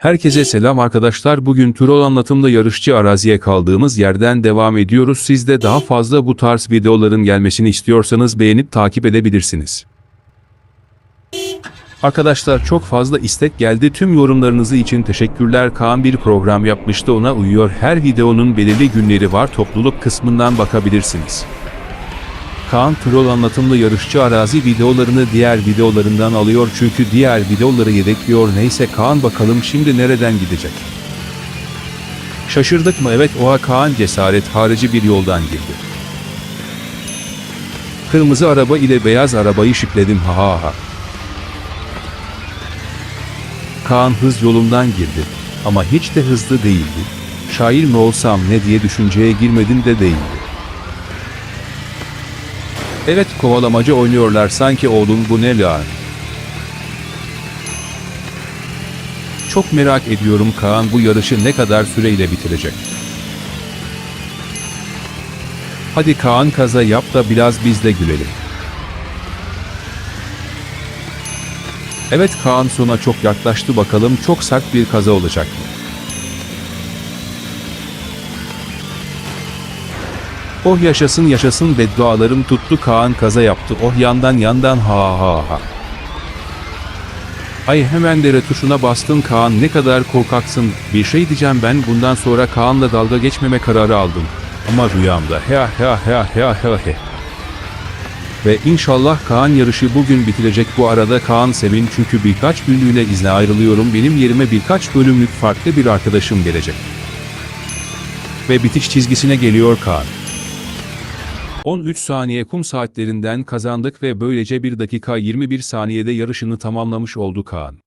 Herkese selam arkadaşlar. Bugün Turol anlatımda yarışçı araziye kaldığımız yerden devam ediyoruz. Siz de daha fazla bu tarz videoların gelmesini istiyorsanız beğenip takip edebilirsiniz. Arkadaşlar çok fazla istek geldi. Tüm yorumlarınızı için teşekkürler. Kaan bir program yapmıştı ona uyuyor. Her videonun belirli günleri var. Topluluk kısmından bakabilirsiniz. Kaan Troll anlatımlı yarışçı arazi videolarını diğer videolarından alıyor çünkü diğer videoları yedekliyor. Neyse Kaan bakalım şimdi nereden gidecek? Şaşırdık mı? Evet oha Kaan cesaret harici bir yoldan girdi. Kırmızı araba ile beyaz arabayı şipledim ha ha ha. Kaan hız yolundan girdi. Ama hiç de hızlı değildi. Şair mi olsam ne diye düşünceye girmedim de değildi. Evet kovalamaca oynuyorlar sanki oğlum bu ne lan? Çok merak ediyorum Kaan bu yarışı ne kadar süreyle bitirecek. Hadi Kaan kaza yap da biraz biz de gülelim. Evet Kaan sona çok yaklaştı bakalım çok sert bir kaza olacak mı? Oh yaşasın yaşasın beddualarım tuttu Kaan kaza yaptı oh yandan yandan ha ha ha. Ay hemen dere tuşuna bastın Kaan ne kadar korkaksın bir şey diyeceğim ben bundan sonra Kaan'la dalga geçmeme kararı aldım. Ama rüyamda he he he he he he. Ve inşallah Kaan yarışı bugün bitirecek bu arada Kaan Sevin çünkü birkaç günlüğüne izne ayrılıyorum benim yerime birkaç bölümlük farklı bir arkadaşım gelecek. Ve bitiş çizgisine geliyor Kaan. 13 saniye kum saatlerinden kazandık ve böylece 1 dakika 21 saniyede yarışını tamamlamış oldu Kaan.